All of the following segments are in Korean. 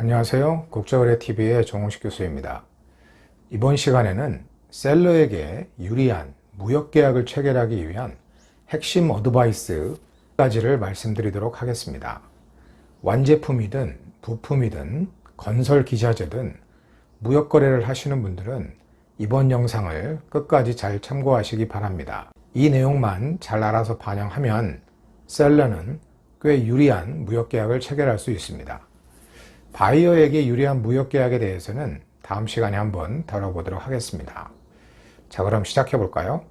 안녕하세요. 국제거래TV의 정홍식 교수입니다. 이번 시간에는 셀러에게 유리한 무역계약을 체결하기 위한 핵심 어드바이스 까지를 말씀드리도록 하겠습니다. 완제품이든 부품이든 건설 기자재든 무역거래를 하시는 분들은 이번 영상을 끝까지 잘 참고하시기 바랍니다. 이 내용만 잘 알아서 반영하면 셀러는 꽤 유리한 무역계약을 체결할 수 있습니다. 바이어에게 유리한 무역계약에 대해서는 다음 시간에 한번 다뤄보도록 하겠습니다. 자, 그럼 시작해 볼까요?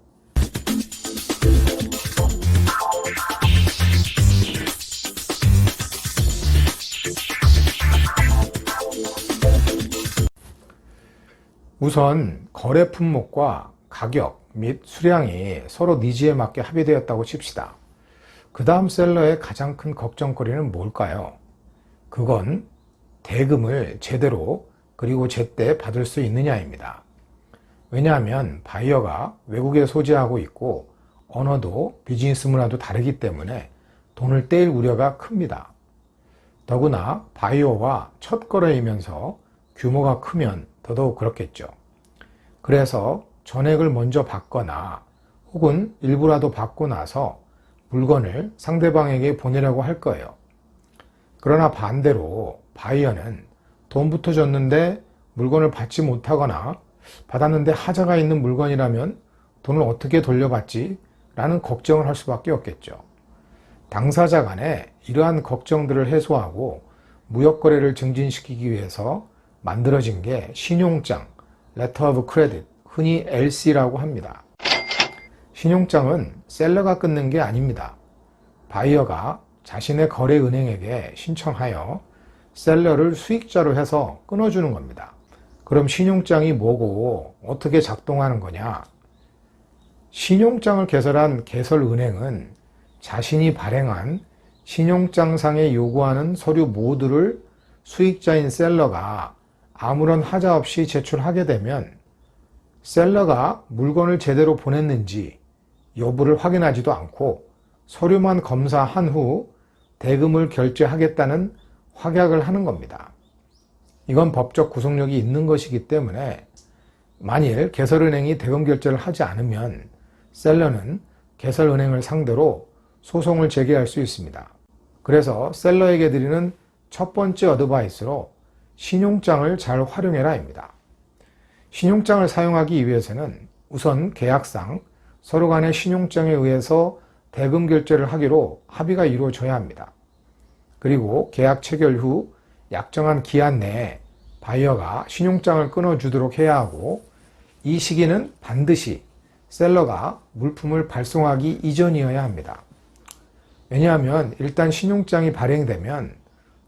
우선 거래 품목과 가격 및 수량이 서로 니즈에 맞게 합의되었다고 칩시다. 그 다음 셀러의 가장 큰 걱정거리는 뭘까요? 그건 대금을 제대로 그리고 제때 받을 수 있느냐입니다. 왜냐하면 바이어가 외국에 소재하고 있고 언어도 비즈니스 문화도 다르기 때문에 돈을 떼일 우려가 큽니다. 더구나 바이어와 첫 거래이면서 규모가 크면 더더욱 그렇겠죠. 그래서 전액을 먼저 받거나 혹은 일부라도 받고 나서 물건을 상대방에게 보내려고 할 거예요. 그러나 반대로 바이어는 돈부터 줬는데 물건을 받지 못하거나 받았는데 하자가 있는 물건이라면 돈을 어떻게 돌려받지? 라는 걱정을 할 수밖에 없겠죠. 당사자 간에 이러한 걱정들을 해소하고 무역거래를 증진시키기 위해서 만들어진 게 신용장, Letter of Credit, 흔히 LC라고 합니다. 신용장은 셀러가 끊는 게 아닙니다. 바이어가 자신의 거래 은행에게 신청하여 셀러를 수익자로 해서 끊어주는 겁니다. 그럼 신용장이 뭐고 어떻게 작동하는 거냐? 신용장을 개설한 개설은행은 자신이 발행한 신용장상에 요구하는 서류 모두를 수익자인 셀러가 아무런 하자 없이 제출하게 되면 셀러가 물건을 제대로 보냈는지 여부를 확인하지도 않고 서류만 검사한 후 대금을 결제하겠다는 확약을 하는 겁니다. 이건 법적 구속력이 있는 것이기 때문에 만일 개설은행이 대금 결제를 하지 않으면 셀러는 개설은행을 상대로 소송을 제기할 수 있습니다. 그래서 셀러에게 드리는 첫 번째 어드바이스로 신용장을 잘 활용해라입니다. 신용장을 사용하기 위해서는 우선 계약상 서로 간의 신용장에 의해서 대금 결제를 하기로 합의가 이루어져야 합니다. 그리고 계약 체결 후 약정한 기한 내에 바이어가 신용장을 끊어주도록 해야 하고 이 시기는 반드시 셀러가 물품을 발송하기 이전이어야 합니다. 왜냐하면 일단 신용장이 발행되면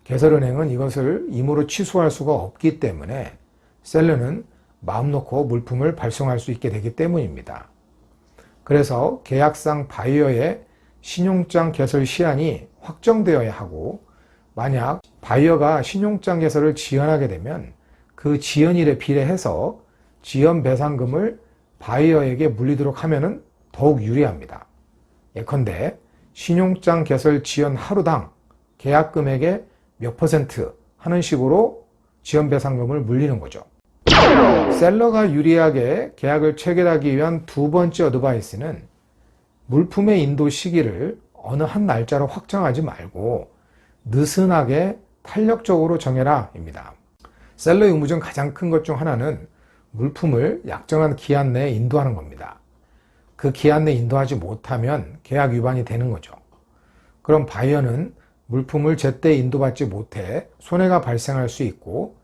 개설은행은 이것을 임으로 취소할 수가 없기 때문에 셀러는 마음 놓고 물품을 발송할 수 있게 되기 때문입니다. 그래서 계약상 바이어의 신용장 개설 시한이 확정되어야 하고 만약 바이어가 신용장 개설을 지연하게 되면 그 지연일에 비례해서 지연 배상금을 바이어에게 물리도록 하면 더욱 유리합니다. 예컨대 신용장 개설 지연 하루당 계약 금액의 몇 퍼센트 하는 식으로 지연 배상금을 물리는 거죠. 셀러가 유리하게 계약을 체결하기 위한 두 번째 어드바이스는 물품의 인도 시기를 어느 한 날짜로 확정하지 말고 느슨하게 탄력적으로 정해라 입니다. 셀러 의무 중 가장 큰 것 중 하나는 물품을 약정한 기한 내에 인도하는 겁니다. 그 기한 내에 인도하지 못하면 계약 위반이 되는 거죠. 그럼 바이어는 물품을 제때 인도받지 못해 손해가 발생할 수 있고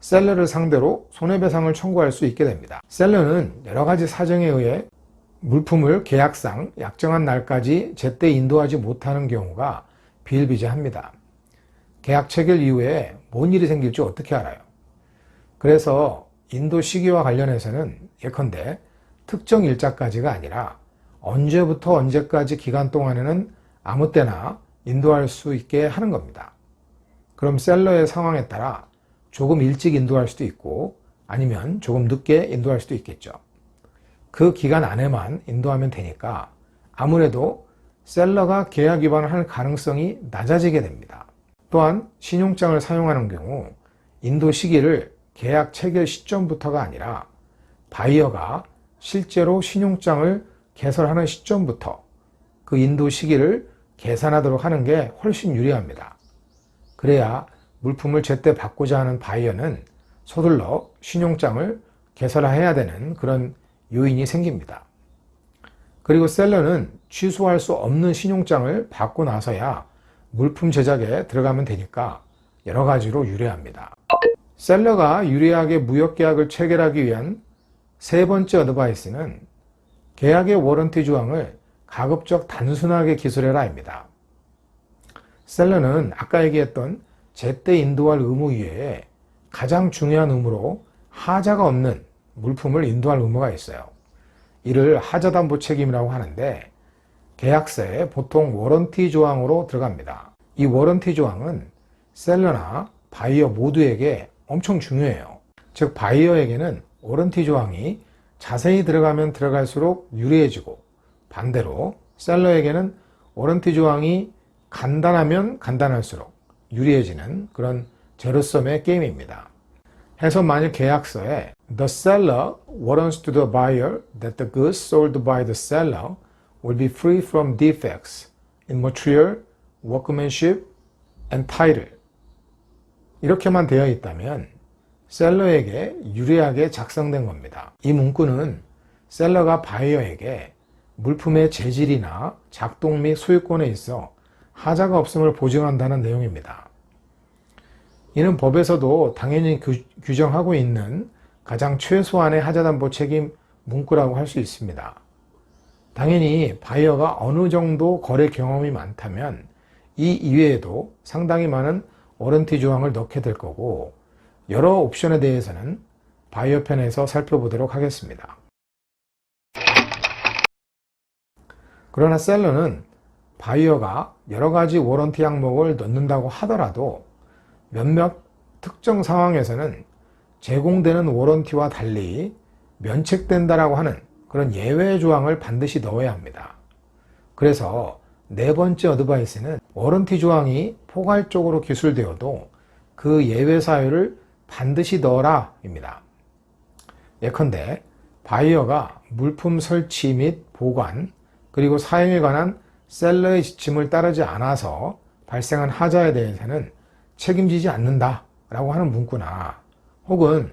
셀러를 상대로 손해배상을 청구할 수 있게 됩니다. 셀러는 여러 가지 사정에 의해 물품을 계약상 약정한 날까지 제때 인도하지 못하는 경우가 비일비재합니다. 계약 체결 이후에 뭔 일이 생길지 어떻게 알아요? 그래서 인도 시기와 관련해서는 예컨대 특정 일자까지가 아니라 언제부터 언제까지 기간 동안에는 아무 때나 인도할 수 있게 하는 겁니다. 그럼 셀러의 상황에 따라 조금 일찍 인도할 수도 있고 아니면 조금 늦게 인도할 수도 있겠죠. 그 기간 안에만 인도하면 되니까 아무래도 셀러가 계약 위반을 할 가능성이 낮아지게 됩니다. 또한 신용장을 사용하는 경우 인도 시기를 계약 체결 시점부터가 아니라 바이어가 실제로 신용장을 개설하는 시점부터 그 인도 시기를 계산하도록 하는 게 훨씬 유리합니다. 그래야 물품을 제때 받고자 하는 바이어는 서둘러 신용장을 개설해야 되는 그런 요인이 생깁니다. 그리고 셀러는 취소할 수 없는 신용장을 받고 나서야 물품 제작에 들어가면 되니까 여러 가지로 유리합니다. 셀러가 유리하게 무역 계약을 체결하기 위한 세 번째 어드바이스는 계약의 워런티 조항을 가급적 단순하게 기술해라입니다. 셀러는 아까 얘기했던 제때 인도할 의무 이외에 가장 중요한 의무로 하자가 없는 물품을 인도할 의무가 있어요. 이를 하자담보 책임이라고 하는데 계약서에 보통 워런티 조항으로 들어갑니다. 이 워런티 조항은 셀러나 바이어 모두에게 엄청 중요해요. 즉 바이어에게는 워런티 조항이 자세히 들어가면 들어갈수록 유리해지고 반대로 셀러에게는 워런티 조항이 간단하면 간단할수록 유리해지는 그런 제로섬의 게임입니다. 해서 만일 계약서에 The seller warrants to the buyer that the goods sold by the seller will be free from defects in material, workmanship, and title. 이렇게만 되어 있다면 셀러에게 유리하게 작성된 겁니다. 이 문구는 셀러가 바이어에게 물품의 재질이나 작동 및 소유권에 있어 하자가 없음을 보증한다는 내용입니다. 이는 법에서도 당연히 규, 정하고 있는 가장 최소한의 하자담보 책임 문구라고 할 수 있습니다. 당연히 바이어가 어느 정도 거래 경험이 많다면 이 이외에도 상당히 많은 워런티 조항을 넣게 될 거고 여러 옵션에 대해서는 바이어 편에서 살펴보도록 하겠습니다. 그러나 셀러는 바이어가 여러 가지 워런티 항목을 넣는다고 하더라도 몇몇 특정 상황에서는 제공되는 워런티와 달리 면책된다라고 하는 그런 예외 조항을 반드시 넣어야 합니다. 그래서 네 번째 어드바이스는 워런티 조항이 포괄적으로 기술되어도 그 예외 사유를 반드시 넣어라 입니다. 예컨대 바이어가 물품 설치 및 보관 그리고 사용에 관한 셀러의 지침을 따르지 않아서 발생한 하자에 대해서는 책임지지 않는다 라고 하는 문구나 혹은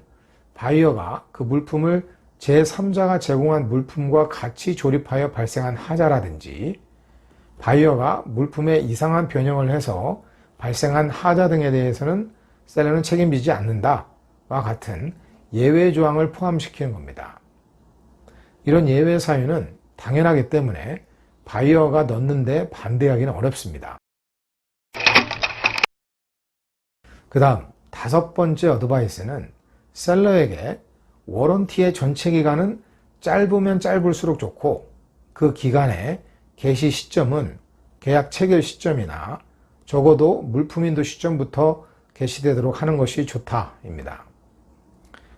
바이어가 그 물품을 제3자가 제공한 물품과 같이 조립하여 발생한 하자라든지 바이어가 물품에 이상한 변형을 해서 발생한 하자 등에 대해서는 셀러는 책임지지 않는다와 같은 예외 조항을 포함시키는 겁니다. 이런 예외 사유는 당연하기 때문에 바이어가 넣는데 반대하기는 어렵습니다. 그 다음 다섯 번째 어드바이스는 셀러에게 워런티의 전체 기간은 짧으면 짧을수록 좋고 그 기간의 개시 시점은 계약 체결 시점이나 적어도 물품 인도 시점부터 개시되도록 하는 것이 좋다입니다.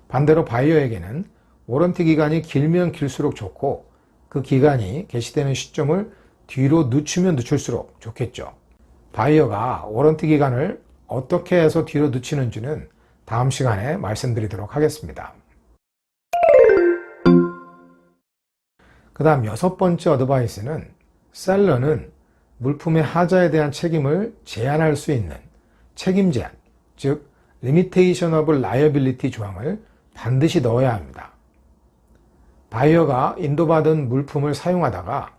반대로 바이어에게는 워런티 기간이 길면 길수록 좋고 그 기간이 개시되는 시점을 뒤로 늦추면 늦출수록 좋겠죠. 바이어가 워런티 기간을 어떻게 해서 뒤로 늦추는지는 다음 시간에 말씀드리도록 하겠습니다. 그 다음 여섯 번째 어드바이스는 셀러는 물품의 하자에 대한 책임을 제한할 수 있는 책임 제한, 즉 Limitation of Liability 조항을 반드시 넣어야 합니다. 바이어가 인도받은 물품을 사용하다가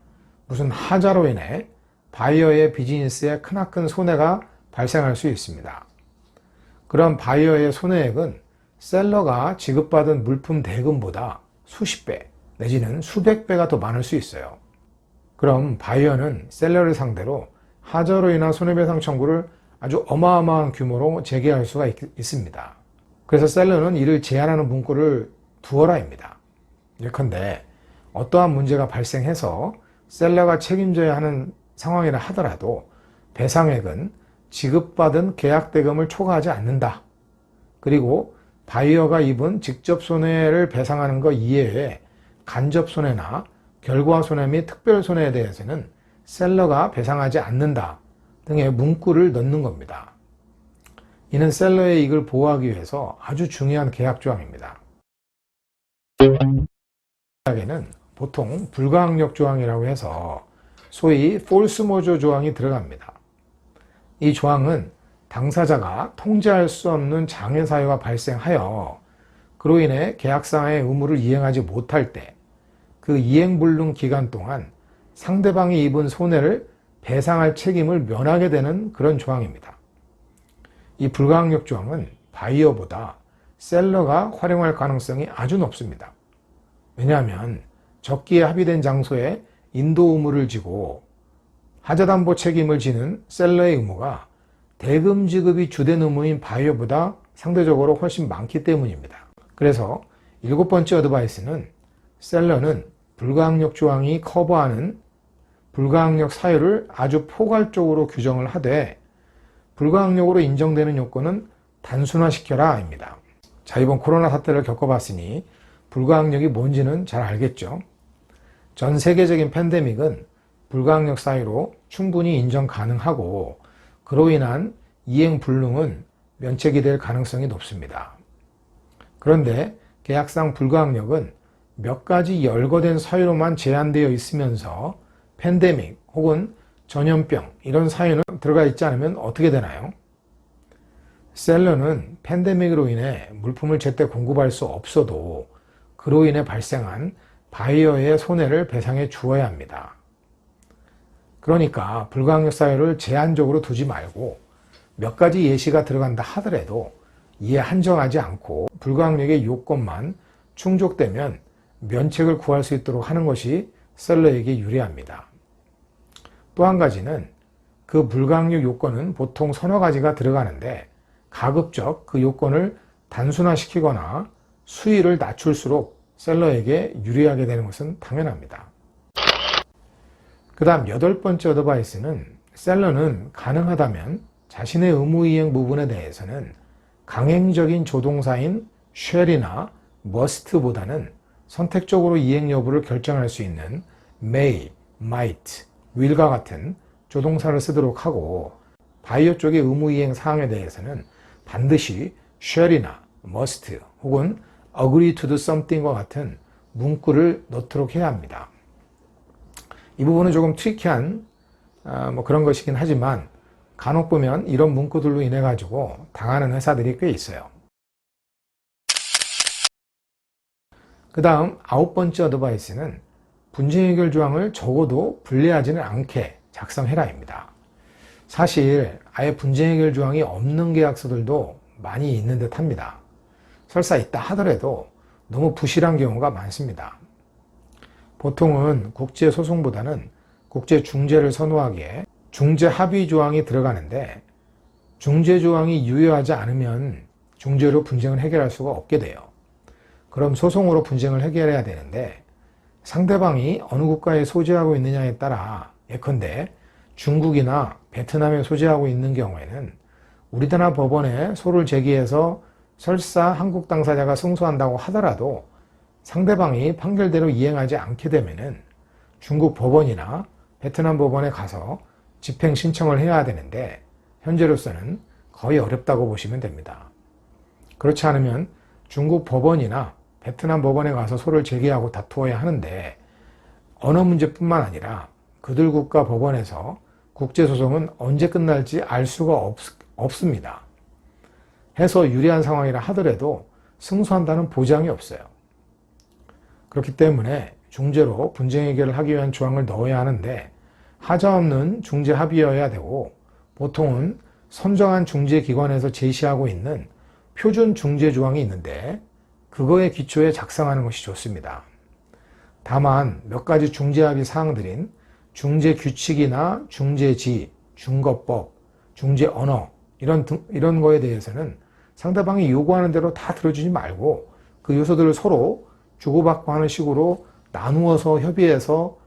무슨 하자로 인해 바이어의 비즈니스에 크나큰 손해가 발생할 수 있습니다. 그런 바이어의 손해액은 셀러가 지급받은 물품 대금보다 수십 배 내지는 수백 배가 더 많을 수 있어요. 그럼 바이어는 셀러를 상대로 하자로 인한 손해배상 청구를 아주 어마어마한 규모로 제기할 수가 있, 습니다 그래서 셀러는 이를 제한하는 문구를 두어라입니다. 예컨대 어떠한 문제가 발생해서 셀러가 책임져야 하는 상황이라 하더라도 배상액은 지급받은 계약대금을 초과하지 않는다. 그리고 바이어가 입은 직접 손해를 배상하는 것 이외에 간접 손해나 결과 손해 및 특별 손해에 대해서는 셀러가 배상하지 않는다 등의 문구를 넣는 겁니다. 이는 셀러의 이익을 보호하기 위해서 아주 중요한 계약 조항입니다. 계약에는 보통 불가항력 조항이라고 해서 소위 폴스모조 조항이 들어갑니다. 이 조항은 당사자가 통제할 수 없는 장애 사유가 발생하여 그로 인해 계약상의 의무를 이행하지 못할 때 그 이행불능 기간 동안 상대방이 입은 손해를 배상할 책임을 면하게 되는 그런 조항입니다. 이 불가항력 조항은 바이어보다 셀러가 활용할 가능성이 아주 높습니다. 왜냐하면 적기에 합의된 장소에 인도 의무를 지고 하자담보 책임을 지는 셀러의 의무가 대금 지급이 주된 의무인 바이어보다 상대적으로 훨씬 많기 때문입니다. 그래서 일곱 번째 어드바이스는 셀러는 불가항력 조항이 커버하는 불가항력 사유를 아주 포괄적으로 규정을 하되 불가항력으로 인정되는 요건은 단순화시켜라 입니다. 자 이번 코로나 사태를 겪어봤으니 불가항력이 뭔지는 잘 알겠죠. 전 세계적인 팬데믹은 불가항력 사유로 충분히 인정 가능하고 그로 인한 이행 불능은 면책이 될 가능성이 높습니다. 그런데 계약상 불가항력은 몇 가지 열거된 사유로만 제한되어 있으면서 팬데믹 혹은 전염병 이런 사유는 들어가 있지 않으면 어떻게 되나요? 셀러는 팬데믹으로 인해 물품을 제때 공급할 수 없어도 그로 인해 발생한 바이어의 손해를 배상해 주어야 합니다. 그러니까 불가항력 사유를 제한적으로 두지 말고 몇 가지 예시가 들어간다 하더라도 이에 한정하지 않고 불가항력의 요건만 충족되면 면책을 구할 수 있도록 하는 것이 셀러에게 유리합니다. 또 한 가지는 그 불가항력 요건은 보통 서너 가지가 들어가는데 가급적 그 요건을 단순화시키거나 수위를 낮출수록 셀러에게 유리하게 되는 것은 당연합니다. 그 다음 여덟 번째 어드바이스는 셀러는 가능하다면 자신의 의무 이행 부분에 대해서는 강행적인 조동사인 쉘이나 must보다는 선택적으로 이행 여부를 결정할 수 있는 may, might, will과 같은 조동사를 쓰도록 하고 바이오 쪽의 의무 이행 사항에 대해서는 반드시 shall이나 must 혹은 agree to do something과 같은 문구를 넣도록 해야 합니다. 이 부분은 조금 트리키한 어, 뭐 그런 것이긴 하지만 간혹 보면 이런 문구들로 인해 가지고 당하는 회사들이 꽤 있어요. 그 다음 아홉 번째 어드바이스는 분쟁 해결 조항을 적어도 불리하지는 않게 작성해라입니다. 사실 아예 분쟁 해결 조항이 없는 계약서들도 많이 있는 듯 합니다. 설사 있다 하더라도 너무 부실한 경우가 많습니다. 보통은 국제 소송보다는 국제 중재를 선호하기에 중재 합의 조항이 들어가는데 중재 조항이 유효하지 않으면 중재로 분쟁을 해결할 수가 없게 돼요. 그럼 소송으로 분쟁을 해결해야 되는데 상대방이 어느 국가에 소재하고 있느냐에 따라 예컨대 중국이나 베트남에 소재하고 있는 경우에는 우리나라 법원에 소를 제기해서 설사 한국 당사자가 승소한다고 하더라도 상대방이 판결대로 이행하지 않게 되면은 중국 법원이나 베트남 법원에 가서 집행 신청을 해야 되는데 현재로서는 거의 어렵다고 보시면 됩니다. 그렇지 않으면 중국 법원이나 베트남 법원에 가서 소를 제기하고 다투어야 하는데 언어 문제뿐만 아니라 그들 국가 법원에서 국제소송은 언제 끝날지 알 수가 없, 없습니다. 해서 유리한 상황이라 하더라도 승소한다는 보장이 없어요. 그렇기 때문에 중재로 분쟁 해결을 하기 위한 조항을 넣어야 하는데 하자 없는 중재 합의여야 되고 보통은 선정한 중재기관에서 제시하고 있는 표준 중재 조항이 있는데 그거에 기초에 작성하는 것이 좋습니다. 다만 몇 가지 중재합의 사항들인 중재 규칙이나 중재지, 중거법, 중재 언어 이런 이런 거에 대해서는 상대방이 요구하는 대로 다 들어주지 말고 그 요소들을 서로 주고받고 하는 식으로 나누어서 협의해서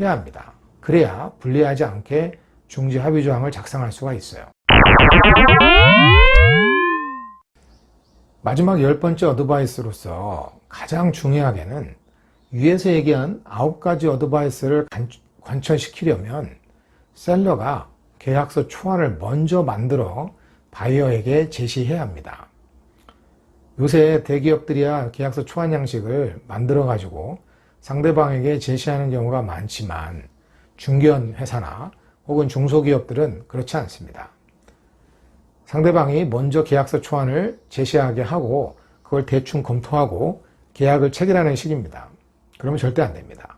해야 합니다. 그래야 불리하지 않게 중재 합의 조항을 작성할 수가 있어요. 마지막 열 번째 어드바이스로서 가장 중요하게는 위에서 얘기한 아홉 가지 어드바이스를 관철시키려면 셀러가 계약서 초안을 먼저 만들어 바이어에게 제시해야 합니다. 요새 대기업들이야 계약서 초안 양식을 만들어 가지고 상대방에게 제시하는 경우가 많지만 중견 회사나 혹은 중소기업들은 그렇지 않습니다. 상대방이 먼저 계약서 초안을 제시하게 하고 그걸 대충 검토하고 계약을 체결하는 식입니다. 그러면 절대 안 됩니다.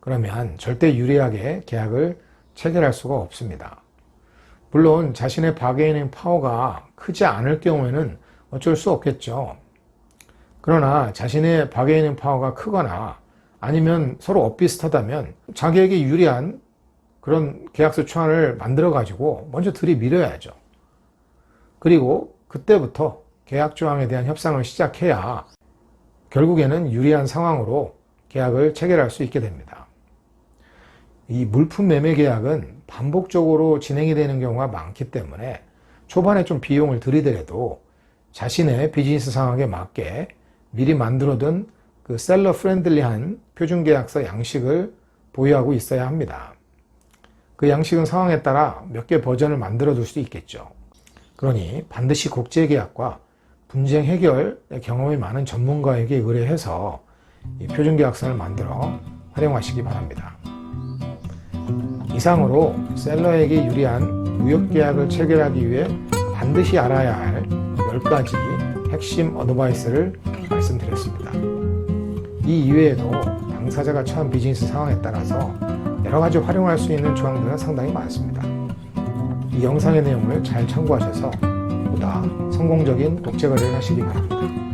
그러면 절대 유리하게 계약을 체결할 수가 없습니다. 물론 자신의 바게이닝 파워가 크지 않을 경우에는 어쩔 수 없겠죠. 그러나 자신의 바게이닝 파워가 크거나 아니면 서로 엇비슷하다면 자기에게 유리한 그런 계약서 초안을 만들어 가지고 먼저 들이밀어야죠. 그리고 그때부터 계약 조항에 대한 협상을 시작해야 결국에는 유리한 상황으로 계약을 체결할 수 있게 됩니다. 이 물품 매매 계약은 반복적으로 진행이 되는 경우가 많기 때문에 초반에 좀 비용을 들이더라도 자신의 비즈니스 상황에 맞게 미리 만들어둔 그 셀러 프렌들리한 표준 계약서 양식을 보유하고 있어야 합니다. 그 양식은 상황에 따라 몇 개 버전을 만들어 둘수 있겠죠. 그러니 반드시 국제 계약과 분쟁 해결 경험이 많은 전문가에게 의뢰해서 이 표준 계약서를 만들어 활용하시기 바랍니다. 이상으로 셀러에게 유리한 무역 계약을 체결하기 위해 반드시 알아야 할 10가지 핵심 어드바이스를 말씀드렸습니다. 이 이외에도 당사자가 처한 비즈니스 상황에 따라서 여러 가지 활용할 수 있는 조항들은 상당히 많습니다. 이 영상의 내용을 잘 참고하셔서 보다 성공적인 국제 거래를 하시기 바랍니다.